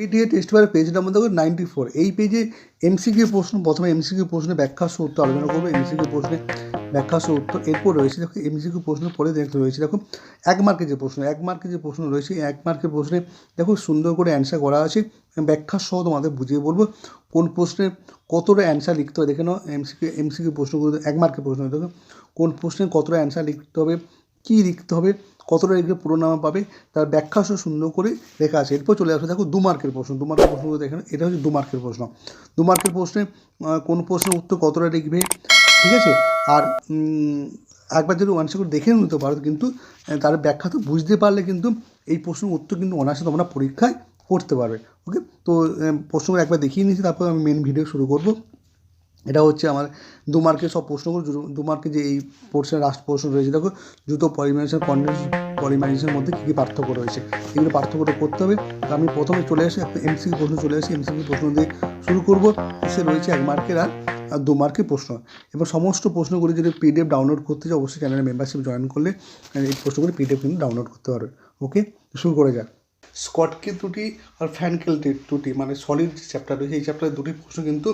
BTA test পেপারের page number দেখো ninety four এই পেজে এমসিকিউ প্রশ্ন, প্রথমে এমসিকিউ প্রশ্নে ব্যাখ্যা সহ উত্তর আলোচনা করব। এমসিকিউ প্রশ্নে ব্যাখ্যা সহ উত্তর এরপর রয়েছে দেখো এমসিকিউ প্রশ্ন পরে দেখতে রয়েছে। দেখো এক মার্কের যে প্রশ্ন, এক মার্কের যে প্রশ্ন রয়েছে এক মার্কের প্রশ্নে দেখো সুন্দর করে অ্যান্সার করা আছে। ব্যাখ্যা সহ তোমাদের বুঝিয়ে বলব। কোন প্রশ্নে কতটা অ্যান্সার লিখতে হবে? দেখে নাও এমসিকিউ এমসিকিউ প্রশ্নগুলো, এক মার্কের প্রশ্ন দেখো। কোন প্রশ্নে কতটা অ্যান্সার লিখতে হবে? কী লিখতে হবে? কতটা লিখলে পুরো নামা পাবে, তার ব্যাখ্যা সুন্দর করে লেখা আছে। এরপর চলে আসবে দেখো দু মার্কের প্রশ্ন। দু মার্কের প্রশ্নগুলো দেখে নাও। এটা হচ্ছে দু মার্কের প্রশ্ন। দু মার্কের প্রশ্নে কোন প্রশ্নের উত্তর কতটা লিখবে, ঠিক আছে? আর একবার যদি আনসার করে দেখে নিতে পারো, কিন্তু তার ব্যাখ্যা তো বুঝতে পারলে কিন্তু এই প্রশ্নের উত্তর কিন্তু অনায়াসে তোমরা পরীক্ষায় করতে পারবে। ওকে তো প্রশ্নগুলো একবার দেখিয়ে নিয়েছি, তারপর আমি মেন ভিডিও শুরু করব। এটা হচ্ছে আমার দু মার্কের সব প্রশ্নগুলো দু- মার্কের যে এই পোর্শনের লাস্ট প্রশ্ন রয়েছে, দেখো, জুতো পলিমারাইজেশন কন্ডেন্স পলিমারাইজেশনের মধ্যে কী কী পার্থক্য রয়েছে? এগুলো পার্থক্যটা করতে হবে। তো আমি প্রথমে চলে আসি, একটা এমসিকিউ প্রশ্ন চলে আসি এমসিকিউ প্রশ্ন দিয়ে শুরু করব। সে রয়েছে এক মার্কের আর দু মার্কের প্রশ্ন। এবার সমস্ত প্রশ্নগুলি যদি পিডিএফ ডাউনলোড করতে চাও, অবশ্যই চ্যানেলের মেম্বারশিপ জয়েন করলে, এই প্রশ্নগুলি পিডিএফ কিন্তু ডাউনলোড করতে পারবে। ওকে শুরু করে যাক। স্কটকে দুটি আর ফ্যানকেল ত্রুটি মানে সলিড চ্যাপ্টার রয়েছে, এই চ্যাপ্টারের দুটি প্রশ্ন কিন্তু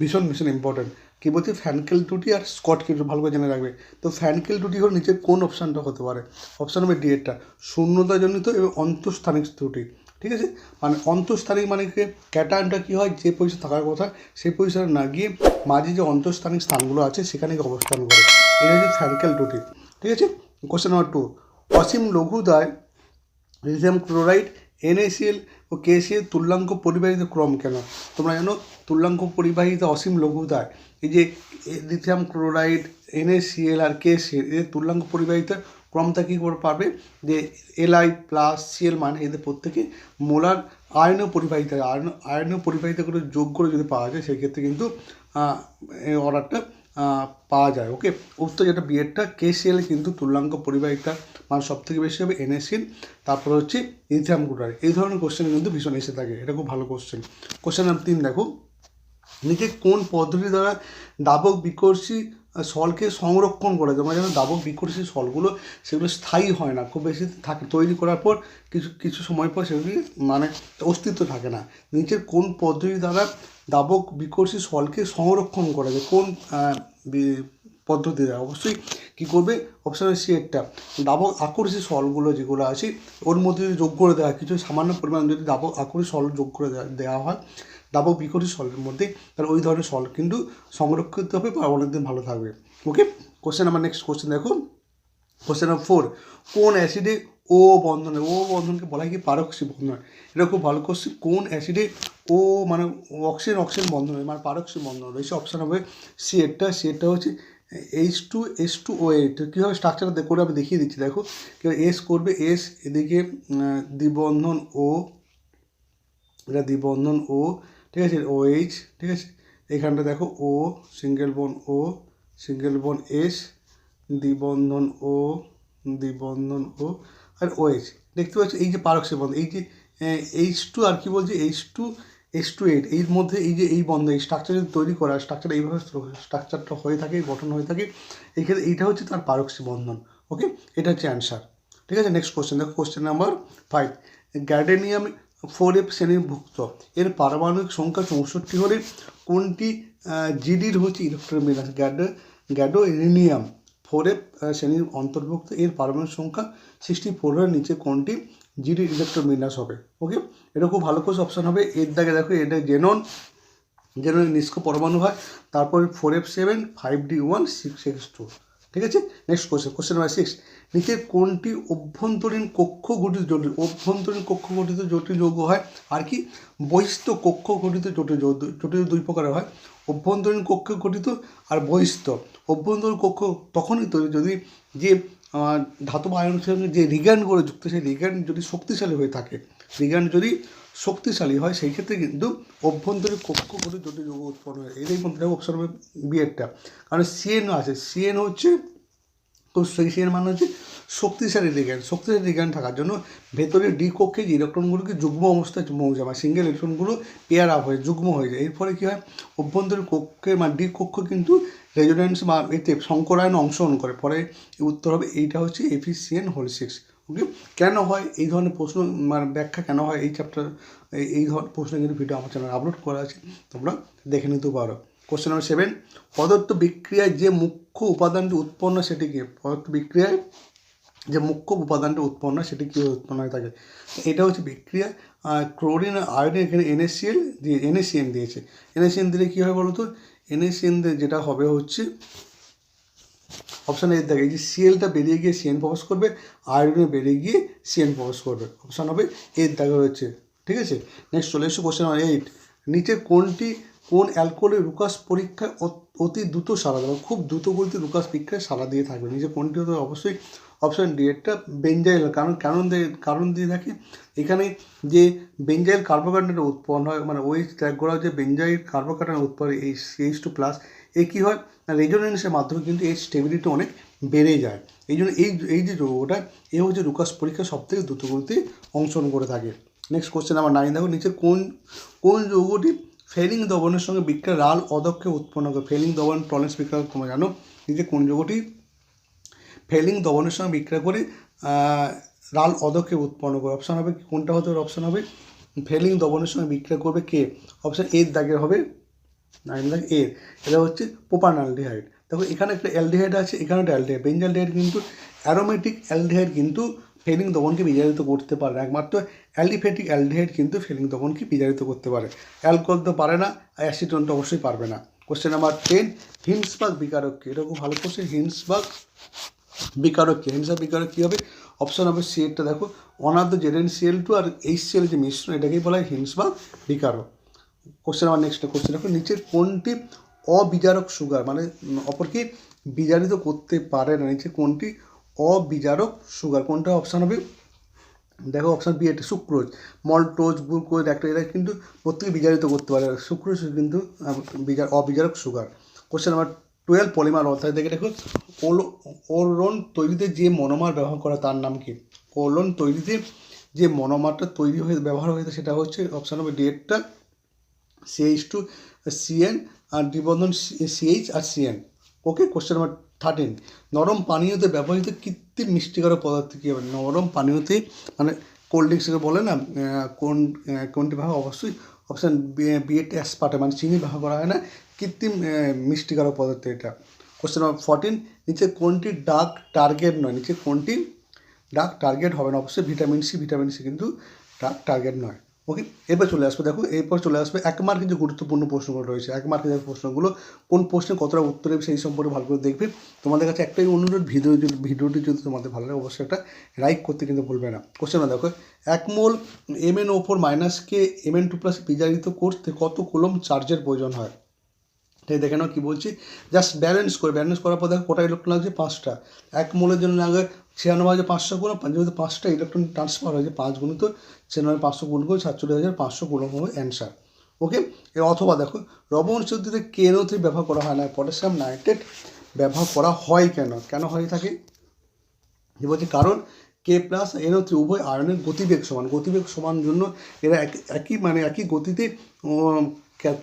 ভীষণ ভীষণ ইম্পর্টেন্ট কী বলছে? ফ্যানকেল ত্রুটি আর স্কটকে ভালো করে জেনে রাখবে। তো ফ্যানকেল দুটি হলো নিচে কোন অপশানটা হতে পারে? অপশান নম্বর ডিএটটা শূন্যতাজনিত এবং অন্তঃস্থানিক ত্রুটি ঠিক আছে? মানে অন্তঃস্থানিক মানে কি? ক্যাটায়নটা কী হয়? যে পজিশন থাকার কথা, সেই পজিশনে না গিয়ে মাঝে যে অন্তঃস্থানিক স্থানগুলো আছে, সেখানে গিয়ে অবস্থান করে। এটা হচ্ছে ফ্যানকেল ত্রুটি ঠিক আছে? কোশ্চেন নম্বর টু অসীম লঘুদায় লিথিয়াম ক্লোরাইড এনএসিএল ও কেসিএল তুল্যাঙ্ক পরিবাহিত ক্রম কেন? তোমরা জানো, তুল্যাঙ্ক পরিবাহিত অসীম লঘুতায়। এই যে লিথিয়াম ক্লোরাইড এনএসিএল আর কেসিএল এদের তুল্যাঙ্ক পরিবাহিত ক্রমটা কী করে পাবে যে এলআই প্লাস সিএল মানে এদের প্রত্যেকে মোলার আয়নীয় পরিবাহিত, আয়ন আয়নীয় পরিবাহিত করে যোগ করে যদি পাওয়া যায়, সেক্ষেত্রে কিন্তু এই অর্ডারটা পাওয়া যায়। ওকে, উত্তর যেটা বিএডটা কেসিএল কিন্তু তুল্যাঙ্ক পরিবাহিতা, মান সব থেকে বেশি হবে এনএসএল তারপর হচ্ছে ইথিয়াম গুটার এই ধরনের কোশ্চেন কিন্তু ভীষণ এসে থাকে, এটা খুব ভালো কোশ্চেন কোশ্চেন নাম্বার তিন দেখো, নিচে কোন পদ্ধতি দ্বারা দাবক বিকর্ষী সলকে সংরক্ষণ করা যায়। মানে যেন দাবক বিকর্ষী সলগুলো সেগুলো স্থায়ী হয় না। খুব বেশি থাকে, তৈরি করার পর কিছু কিছু সময় পর সেগুলি মানে অস্তিত্ব থাকে না। নিচের কোন পদ্ধতি দ্বারা দাবক বিকর্ষী সলকে সংরক্ষণ করা যায়? কোন পদ্ধতি দ্বারা? অবশ্যই কী করবে? অপশন সি একটা। দাবক আকর্ষী সলগুলো যেগুলো আছে, ওর মধ্যে যদি যোগ করে দেওয়া কিছু সামান্য পরিমাণ যদি দাবক আকর্ষী সল যোগ করে দেওয়া হয় দাবক বিকটি সলের মধ্যে তাহলে ওই ধরনের সল কিন্তু সংরক্ষিত হবে বা অনেকদিন ভালো থাকবে। ওকে কোশ্চেন আমার নেক্সট কোশ্চেন দেখো। কোশ্চেন নাম্বার ফোর কোন অ্যাসিডে ও বন্ধনে ও বন্ধনকে বলা হয় কি? পারক্সি বন্ধন এটা খুব ভালো কোশ্চেন কোন অ্যাসিডে ও মানে অক্সিজেন অক্সিজেন বন্ধন হয়? মানে পারক্সি বন্ধন রয়েছে অপশান হবে সি এরটা সি এরটা হচ্ছে H two S two O eight কীভাবে স্ট্রাকচারটা করে আমি দেখিয়ে দিচ্ছি। দেখো কীভাবে এস করবে এস এদিকে দ্বিবন্ধন ও এটা দ্বিবন্ধন ও ঠিক আছে ও এইচ ঠিক আছে? এখানটা দেখো O single bond O single bond S দ্বিবন্ধন O দ্বিবন্ধন ও আর ও এইচ দেখতে পাচ্ছ, এই যে পারক্সি বন্ধন এই যে এইচ টু আর কি বলছে H two H two eight এর মধ্যে এই যে এই বন্ধন এই স্ট্রাকচার যদি তৈরি করা স্ট্রাকচার এইভাবে স্ট্রাকচারটা হয়ে থাকে, গঠন হয়ে থাকে এই ক্ষেত্রে এইটা হচ্ছে তার পারক্সি বন্ধন ওকে এটা হচ্ছে অ্যান্সার ঠিক আছে? নেক্সট কোশ্চেন দেখো question number five gadolinium four F শ্রেণীভুক্ত। এর পারমাণবিক সংখ্যা চৌষট্টি হলে কোনটি জিডির হচ্ছে ইলেকট্রোমিনাস গ্যাডো গ্যাডোরিনিয়াম ফোর এফ শ্রেণির অন্তর্ভুক্ত, এর পারমাণবিক সংখ্যা সিক্সটি ফোরের নিচে কোনটি জিডির ইলেকট্রোমিনাস হবে। ওকে এটা খুব ভালো কোর্স অপশান হবে। এর দাগে দেখো, এটা জেনন যেন নিষ্ক পরমাণু হয়। তারপর four F seven, five D one, six X two. ঠিক আছে? Next question question number six নিচে কোনটি অভ্যন্তরীণ কক্ষ গঠিত জটিল? অভ্যন্তরীণ কক্ষ গঠিত জটিল যৌগ হয় আর কি? বহিস্থ কক্ষ গঠিত জটিল জটিল দুই প্রকারের হয়। অভ্যন্তরীণ কক্ষ গঠিত আর বহিস্থ। অভ্যন্তরীণ কক্ষ তখনই তৈরি যদি যে ধাতব আয়নের সঙ্গে যে রিগ্যান্ড করে যুক্ত, সেই রিগ্যান্ড যদি শক্তিশালী হয়ে থাকে রিগ্যান্ড যদি শক্তিশালী হয়, সেই ক্ষেত্রে কিন্তু অভ্যন্তরীণ কক্ষ করে জটিল যৌগ উৎপন্ন হয়। এটাই মধ্যে অপশন হবে বিয়েরটা কারণ সিএন আছে। সিএন হচ্ছে, তো সেই সিএন মানে হচ্ছে শক্তিশালী রিগ্যান্ড শক্তিশালী রিগ্যান্ড থাকার জন্য ভেতরে ডি কক্ষে যে ইলেকট্রনগুলোকে যুগ্ম অবস্থায় পৌঁছায় বা সিঙ্গেল ইলেকট্রনগুলো পেয়ার আপ হয়ে, যুগ্ম হয়ে যায়। এর ফলে কী হয়? অভ্যন্তরীণ কক্ষের মানে ডি কক্ষ কিন্তু রেজোনেন্স বা এতে সংকরায়ন অংশগ্রহণ করে। পরে উত্তর হবে এইটা হচ্ছে এফিসিয়েন্ট হোল সিক্স কেন হয় এই ধরনের প্রশ্ন মানে ব্যাখ্যা কেন হয় এই চ্যাপ্টার এই ধরনের প্রশ্ন কিন্তু ভিডিও আমার চ্যানেলে আপলোড করা আছে, তোমরা দেখে নিতে পারো। কোশ্চেন নাম্বার সেভেন পদার্থ বিক্রিয়ায় যে মুখ্য উপাদানটি উৎপন্ন সেটি কি? পদার্থ বিক্রিয়ায় যে মুখ্য উপাদানটা উৎপন্ন সেটি কী উৎপন্ন হয়ে থাকে? এটা হচ্ছে বিক্রিয়া ক্লোরিন আয়োডিন এখানে এনএসিএল দিয়ে এনএসিএন দিয়েছে। এনএসিএন দিলে কী হয় বলো তো এনএসিএন যেটা হবে হচ্ছে অপশান এর দেখে যে সিএলটা বেরিয়ে গিয়ে সিএন প্রবেশ করবে আয়োডিনে বেরিয়ে গিয়ে সিএন প্রবেশ করবে। অপশান হবে এর দাগে রয়েছে ঠিক আছে? নেক্সট চলে এসো কোশ্চেন নাম্বার এইট নিচে কোনটি, কোন অ্যালকোহলের রুকাস পরীক্ষায় অত- দ্রুত সারা দেবে? খুব দ্রুত বলতে রুকাস পরীক্ষায় সারা দিয়ে থাকবে। নিচে কোনটি হতে অবশ্যই অপশান ডি এরটা বেঞ্জাইল কারণ কারণ কারণ দিয়ে থাকে এখানে যে বেঞ্জাইল কার্বোকার্বনেটের উৎপন্ন হয় মানে ওই ত্যাগ করা যে বেঞ্জাইল কার্বোকার্বনের উৎপন্ন এই সিএইচ টু প্লাস এ কী হয়? রেজোনেন্সের মাধ্যমে কিন্তু এর স্টেবিলিটি অনেক বেড়ে যায়। এই জন্য এই এই যে যৌগটা এ হচ্ছে রুকাস পরীক্ষা সব থেকে দ্রুতগতিতে অংশগ্রহণ করে থাকে। নেক্সট কোশ্চেন আমার নাইন দেখো নিচে কোন কোন যৌগটি ফেলিং দবনের সঙ্গে বিক্রিয়া লাল অদক্ষে উৎপন্ন করে? ফেলিং দবন টলেন্স বিক্রিয়া তোমরা জানো? নিচে কোন যৌগটি ফেলিং দবনের সঙ্গে বিক্রিয়া করে লাল অদক্ষে উৎপন্ন করে? অপশান হবে, কোনটা হতে অপশান হবে, ফেলিং দবনের সঙ্গে বিক্রিয়া করবে কে? অপশান এর দাগের হবে নাইন দাগ এর। এটা হচ্ছে প্রোপানালডিহাইড। দেখো, এখানে একটা অ্যালডিহাইড আছে এখানে একটা অ্যালডিহাইড। বেঞ্জালডিহাইড কিন্তু অ্যারোমেটিক অ্যালডিহাইড কিন্তু ফেলিং দবনকে বিজারিত করতে পারে। না একমাত্র অ্যালিফেটিক অ্যালডিহাইড কিন্তু ফেলিং দবনকে বিজারিত করতে পারে। অ্যালকোহল তো পারে না অ্যাসিটন তো অবশ্যই পারবে না। কোশ্চেন নাম্বার টেন হিন্সবার্গ বিকারক কি খুব ভালো কোশ্চেন হিন্সবার্গ বিকারক কি হিংসা বিকারক কী হবে? অপশন হবে সি এরটা দেখো অনার্ধ জেডেন সিএল টু আর এইচ সিএল যে মিশ্রণ, এটাকেই বলা হয় হিংসবাগ বিকারক। কোশ্চেন আমার নেক্সট কোশ্চেন দেখো নিচের কোনটি অবিজারক সুগার মানে অপরকে বিজারিত করতে পারে না। নিচে কোনটি অবিজারক সুগার কোনটা অপশান হবে? দেখো অপশান বি এটা সুক্রোজ মল্টোজ গ্লুকোজ একটা এরা কিন্তু প্রত্যেকে বিজারিত করতে পারে। সুক্রোজ কিন্তু বিজার, অবিজারক sugar question number twelve polymer অর্থাৎ দেখে দেখো ওলো ওরন তৈরিতে যে মনোমার ব্যবহার করা, তার নাম কি? ওলন তৈরিতে যে মনোমারটা তৈরি হয়ে, ব্যবহার হয়েছে, সেটা হচ্ছে অপশান হবে ডেটটা সিএইচ টু সিএন আর দ্বিবন্ধন সিএইচ আর CN okay question number thirteen নরম পানীয়তে ব্যবহৃত কৃত্রিম মিষ্টিকর পদার্থ কী হবে? নরম পানীয়তে মানে কোল্ড ড্রিঙ্কসকে বলে না কোন কোনটি ভাবে অবশ্যই অপশান বিএড অ্যাসপার্টে মানে চিনি ব্যবহার করা হয় না। কৃত্রিম আহ, মিষ্টিকারক পদার্থ এটা। কোশ্চেন নাম্বার ফোরটিন নিচে কোনটি ডার্ক টার্গেট নয়? নিচে কোনটি ডার্ক টার্গেট হবে না। অবশ্যই ভিটামিন সি ভিটামিন সি কিন্তু ডার্ক টার্গেট নয়। ওকে, এবার চলে আসবে, দেখো, এরপর চলে আসবে এক মার্কের যে গুরুত্বপূর্ণ প্রশ্নগুলো রয়েছে, এক মার্কের যে প্রশ্নগুলো, কোন প্রশ্নে কতটা উত্তর দেবে সেই সম্পর্কে ভালো করে দেখবে। তোমাদের কাছে একটাই অনুরোধ, ভিডিও যদি, ভিডিওটি যদি তোমাদের ভালো লাগে, অবশ্যই একটা লাইক করতে কিন্তু বলবে না। কোশ্চেন দেখো এক মোল এম এন ওপর মাইনাসকে এম এন টু প্লাস বিজারিত করতে কত কুলম চার্জের প্রয়োজন হয়? তাই দেখে নাও কী বলছি। জাস্ট ব্যালেন্স করে ব্যালেন্স করার পর দেখো কটা ইলেকট্রন লাগছে? পাঁচটা। এক মোলের জন্য লাগে ছিয়ানব্বই হাজার পাঁচশো গুণ যেহেতু পাঁচটা ইলেকট্রন ট্রান্সফার হয়েছে, পাঁচ গুণ তো ছিয়ানব্বই পাঁচশো গুণ করে সাতচল্লিশ হাজার পাঁচশো গুণ হবে অ্যান্সার ওকে অথবা দেখো লবণ শুদ্ধিতে কেনো থ্রি ব্যবহার করা হয় না, পটাশিয়াম নাইট্রেট ব্যবহার করা হয় কেন? কেন হয়ে থাকে? যে বলছি? কারণ কে প্লাস এনও থ্রি উভয় আয়নের গতিবেগ সমান। গতিবেগ সমান জন্য এরা এক- একই মানে একই গতিতে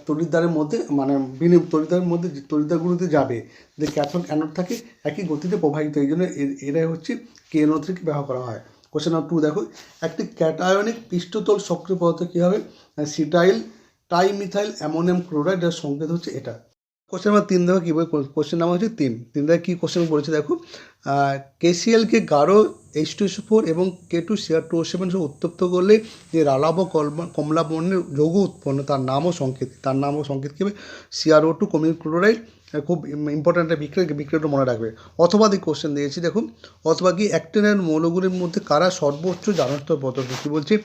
তড়িৎদ্বারের মধ্যে মানে বিনিয়োগ তরিদ্দারের মধ্যে, যে তড়িৎদ্বারগুলোতে যাবে, যে ক্যাথন অ্যানোড থাকে, একই গতিতে প্রবাহিত, এই জন্য এরাই হচ্ছে কে এনো থেকে ব্যবহার করা হয়। কোশ্চেন নাম্বার টু দেখো, একটি ক্যাটায়নিক পৃষ্ঠতল সক্রিয় পদার্থ কী হবে? সিটাইল, টাইমিথাইল, অ্যামোনিয়াম ক্লোরাইড, যার সংকেত হচ্ছে এটা। কোশ্চেন নাম্বার তিন দেখো কী বই কোশ্চেন নাম্বার হচ্ছে তিন। তিন দেখো কী কোশ্চেন বলেছে দেখো। কেসিএলকে গাঢ় এইচ টু ফোর এবং K two CR two seven সহ উত্তপ্ত করলে যে রালাব কমলা বর্ণের যৌগ উৎপন্ন, তার নামও সংকেত। তার নামও সংকেত কী হবে? সিআরও টু কমিউন ক্লোরাইড খুব ইম্পর্ট্যান্ট একটা বিক্রিয়া মনে রাখবে। অথবা দি কোশ্চেন দিয়েছি দেখুন অথবা কি অ্যাক্টিনের মৌলগুলির মধ্যে কারা সর্বোচ্চ জানস্থ প্রদর্শন কী বলছে?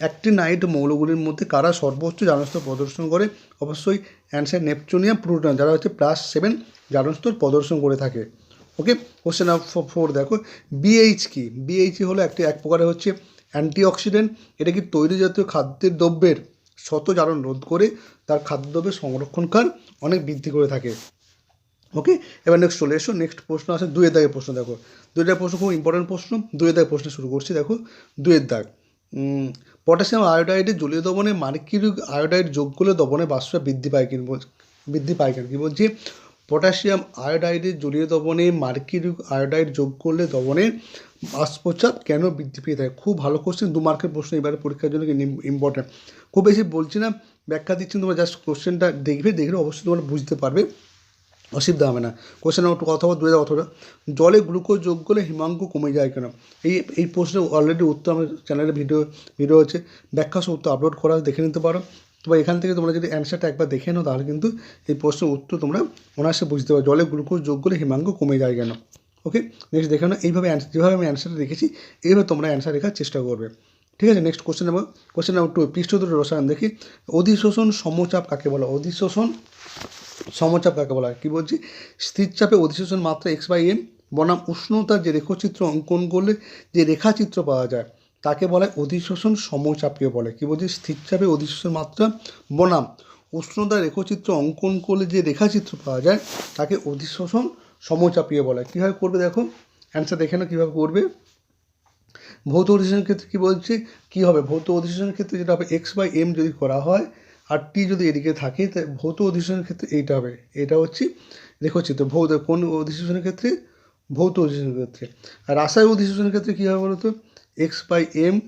অ্যাক্টিনাইট মৌলগুলির মধ্যে কারা সর্বোচ্চ জানস্তর প্রদর্শন করে? অবশ্যই অ্যান্সার নেপচুনিয়াম প্রোটন, যারা হচ্ছে প্লাস সেভেন জানস্তর প্রদর্শন করে থাকে। ওকে কোশ্চেন নাম্বার ফোর দেখো। বিএইচ কি? বিএইচ হলো একটি এক প্রকারের হচ্ছে অ্যান্টিঅক্সিডেন্ট এটা কি তৈরি জাতীয় খাদ্যের দ্রব্যের শত জারণ রোধ করে? তার খাদ্যদ্রব্যের সংরক্ষণকার অনেক বৃদ্ধি করে থাকে। ওকে এবার নেক্সট চলে এসো। নেক্সট প্রশ্ন আছে দুয়ের দাগের প্রশ্ন দেখো। দুয়ের দাগের প্রশ্ন খুব ইম্পর্টেন্ট প্রশ্ন। দুয়ের দাগের প্রশ্ন শুরু করছি, দেখো। দুয়ের দাগ। পটাশিয়াম আয়োডাইডের জলীয় দবনে মার্কিউরিক আয়োডাইড যোগ করলে দবনে বাষ্প বৃদ্ধি পায় বল- বৃদ্ধি পায় কেন? কি বলছি? পটাশিয়াম আয়োডাইডের জলীয় দ্রবণে মার্কিউরি আয়োডাইড যোগ করলে দ্রবণের বাষ্পচাপ কেন বৃদ্ধি পেয়ে থাকে? খুব ভালো কোশ্চেন দু মার্কের প্রশ্ন এবারে পরীক্ষার জন্য ইম্পর্ট্যান্ট খুব বেশি বলছি না, ব্যাখ্যা দিচ্ছি, তোমরা জাস্ট কোশ্চেনটা দেখবে, দেখলে অবশ্যই তোমরা বুঝতে পারবে। অসুবিধা হবে না। কোশ্চেন একটু কথা দূরে যাওয়া অথবা জলে গ্লুকোজ যোগ করলে হিমাঙ্ক কমে যায় কেন? এই এই প্রশ্নের অলরেডি উত্তর আমার চ্যানেলে ভিডিও ভিডিও আছে। ব্যাখ্যা সহ উত্তর আপলোড করা দেখে নিতে পারো। তবে এখান থেকে তোমরা যদি অ্যান্সারটা একবার দেখে নাও, তাহলে কিন্তু এই প্রশ্নের উত্তর তোমরা অনায়াসে বুঝতে পারো জলে গ্লুকোজ যোগ করলে হিমাঙ্ক কমে যায় কেন? ওকে নেক্সট দেখে নাও। এইভাবে যেভাবে আমি অ্যান্সারটা দেখেছি, এইভাবে তোমরা অ্যান্সার লেখার চেষ্টা করবে। ঠিক আছে নেক্সট কোশ্চেন নেব কোশ্চেন নাম্বার টু পৃষ্ঠদূর রসায়ন দেখি। অধিশোষণ সমচাপ কাকে বলে? অধিশোষণ সমচাপ কাকে বলা? হয় কী বলছি? স্থিরচাপে অধিশোষণ মাত্রা এক্স বাই এম বনাম উষ্ণতার যে রেখচিত্র অঙ্কন করলে যে রেখাচিত্র পাওয়া যায়, তাকে বলা অধিশোষণ সমচাপীয় বলে। কী বলছি? স্থিরচাপে অধিশোষণ মাত্রা, বনাম উষ্ণতার রেখচিত্র অঙ্কন করলে যে রেখাচিত্র পাওয়া যায়, তাকে অধিশোষণ সমচাপীয় বলে। কীভাবে করবে দেখো? অ্যান্সার দেখে নাও কীভাবে করবে। ভৌত অধিশনের ক্ষেত্রে কী বলছে? কী হবে? ভৌত অধিশনের ক্ষেত্রে যেটা হবে এক্স বাই এম যদি করা হয়, আর টি যদি এদিকে থাকে, তাই ভৌত অধিশনের ক্ষেত্রে এইটা হবে। এটা হচ্ছে রেখচিত্র ভৌত, কোন অধিশনের ক্ষেত্রে? ভৌত অধিশনের ক্ষেত্রে। আর রাসায় অধিশনের ক্ষেত্রে কী হবে বলতো? এক্স বাই এম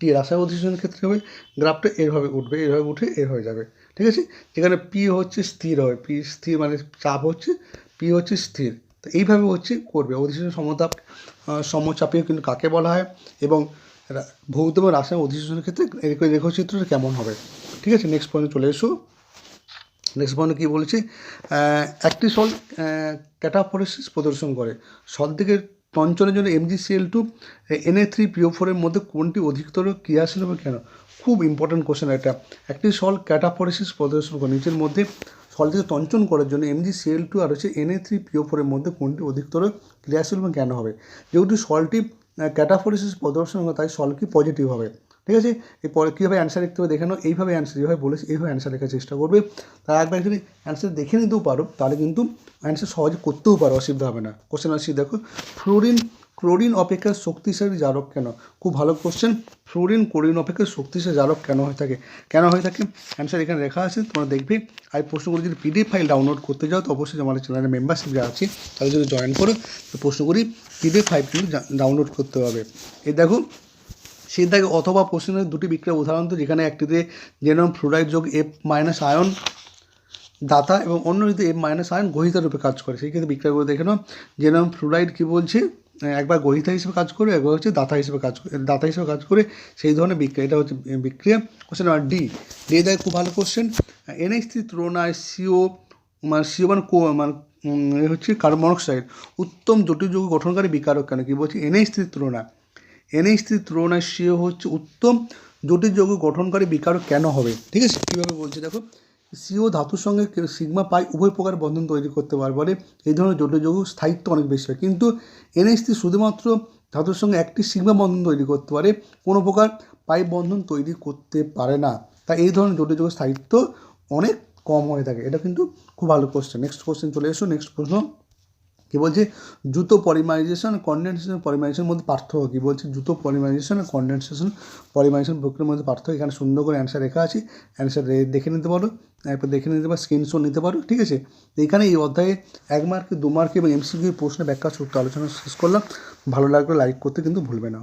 টি রাসায় অধিশনের ক্ষেত্রে হবে, গ্রাফটা এরভাবে উঠবে এরভাবে উঠে এর হয়ে যাবে। ঠিক আছে? যেখানে পি হচ্ছে স্থির হয় পি স্থির মানে চাপ হচ্ছে পি হচ্ছে স্থির। তো এইভাবে হচ্ছে করবে। অধিশন সমতাপ সমচাপীয় কিন্তু কাকে বলা হয় এবং ভৌত এবং রাসায়নিক অধিশনের ক্ষেত্রে রেখ- রেখচিত্রটা কেমন হবে? ঠিক আছে নেক্সট পয়েন্টে চলে এসো। নেক্সট পয়েন্টে কী বলেছে? একটি সল ক্যাটাফোরেসিস প্রদর্শন করে। সল থেকে টঞ্চনের জন্য MgCl two Na three PO ফোরের মধ্যে কোনটি অধিকতর ক্রিয়াশীল হবে কেন? খুব ইম্পর্ট্যান্ট কোশ্চেন এটা। একটি সল ক্যাটাফোরেসিস প্রদর্শন করে। নিচের মধ্যে সল তঞ্চন করার জন্য এমজিসিএল টু আর হচ্ছে এনএ থ্রি পিও ফোরের মধ্যে কোনটি অধিকতর ক্রিয়াশীল এবং কেন হবে? যেহেতু সলটি ক্যাটাফোরেসিস প্রদর্শন করে তাই সল কি পজিটিভ হবে। ঠিক আছে? এরপরে কীভাবে অ্যান্সার লিখতে হবে দেখে নাও। এইভাবে অ্যান্সার যেভাবে বলেছি, এইভাবে অ্যান্সার লেখার চেষ্টা করবে। তার একবার যদি অ্যান্সার দেখে নিতেও পারো, তাহলে কিন্তু অ্যান্সার সহজে করতেও পারো, অসুবিধা হবে না। কোশ্চেন আসছি, দেখো ফ্লোরিন ক্লোরিন অপেক্ষা শক্তিশালী জারক কেন? খুব ভালো কোশ্চেন ফ্লোরিন ক্লোরিন অপেক্ষা শক্তিশালী জারক কেন হয়ে থাকে? কেন হয়ে থাকে? অ্যান্সার এখানে লেখা আছে, তোমরা দেখবে। আর প্রশ্নগুলো যদি পিডিএফ ফাইল ডাউনলোড করতে যাও, তো অবশ্যই আমাদের চ্যানেলের মেম্বারশিপ যা আছে তাদের যদি জয়েন করো, তো প্রশ্নগুলি পিডিএফ ফাইল কিন্তু ডাউনলোড করতে হবে। এই দেখো, সেই দাগে অথবা প্রশ্নের দুটি বিক্রিয়া উদাহরণ তো যেখানে একটিতে জেনম ফ্লোরাইড যোগ এফ মাইনাস আয়ন দাতা এবং অন্য অন্যটিতে এফ মাইনাস আয়ন গহিতা রূপে কাজ করে। সেই ক্ষেত্রে বিক্রিয়াগুলো দেখে নাও। জেনম ফ্লোরাইড কী বলছে? একবার গহিতা হিসেবে কাজ করে, একবার হচ্ছে দাতা হিসেবে কাজ করে, দাতা হিসেবে কাজ করে সেই ধরনের বিক্রিয়া, এটা হচ্ছে বিক্রিয়া। কোশ্চেন নাম্বার ডি ডি দেয় খুব ভালো কোশ্চেন থ্রি তুলনায় সিও মানে সিও মানে কো মানে হচ্ছে কার্বন মনোক্সাইড উত্তম জটিল যৌগ গঠনকারী বিকারক কেন? কি বলছি? তুলনায় এনএইচ থ্রির তুলনায় সিও হচ্ছে উত্তম জটিল যৌগ গঠনকারী বিকারক কেন হবে? ঠিক আছে? কীভাবে বলছি দেখো? সিও ধাতুর সঙ্গে সিগমা পাই উভয় প্রকার বন্ধন তৈরি করতে পারে এই ধরনের জটিল যৌগ স্থায়িত্ব অনেক বেশি হয়। কিন্তু এনএসটি শুধুমাত্র ধাতুর সঙ্গে একটি সিগমা বন্ধন তৈরি করতে পারে, কোনো প্রকার পাই বন্ধন তৈরি করতে পারে না। তাই এই ধরনের জটিল যৌগ স্থায়িত্ব অনেক কম হয়ে থাকে। এটা কিন্তু খুব ভালো কোশ্চেন নেক্সট কোশ্চেন চলে এসো। নেক্সট প্রশ্ন। কী বলছে? জুতো পলিমারাইজেশন কন্ডেনসেশন পলিমারাইজেশনের মধ্যে পার্থক্য কী বলছে? জুতো পলিমারাইজেশন আর কন্ডেনসেশন পলিমারাইজেশন প্রক্রিয়ার মধ্যে পার্থক্য। এখানে সুন্দর করে অ্যান্সার রেখা আছে। অ্যান্সার দেখে নিতে পারো। এরপর দেখে নিতে পারো স্ক্রিনশট নিতে পারো, ঠিক আছে? এখানে এই অধ্যায়ে এক মার্কে দু মার্কে এবং এমসিকিউ প্রশ্নের ব্যাখ্যা সূত্র আলোচনা শেষ করলাম। ভালো লাগলে লাইক করতে কিন্তু ভুলবে না।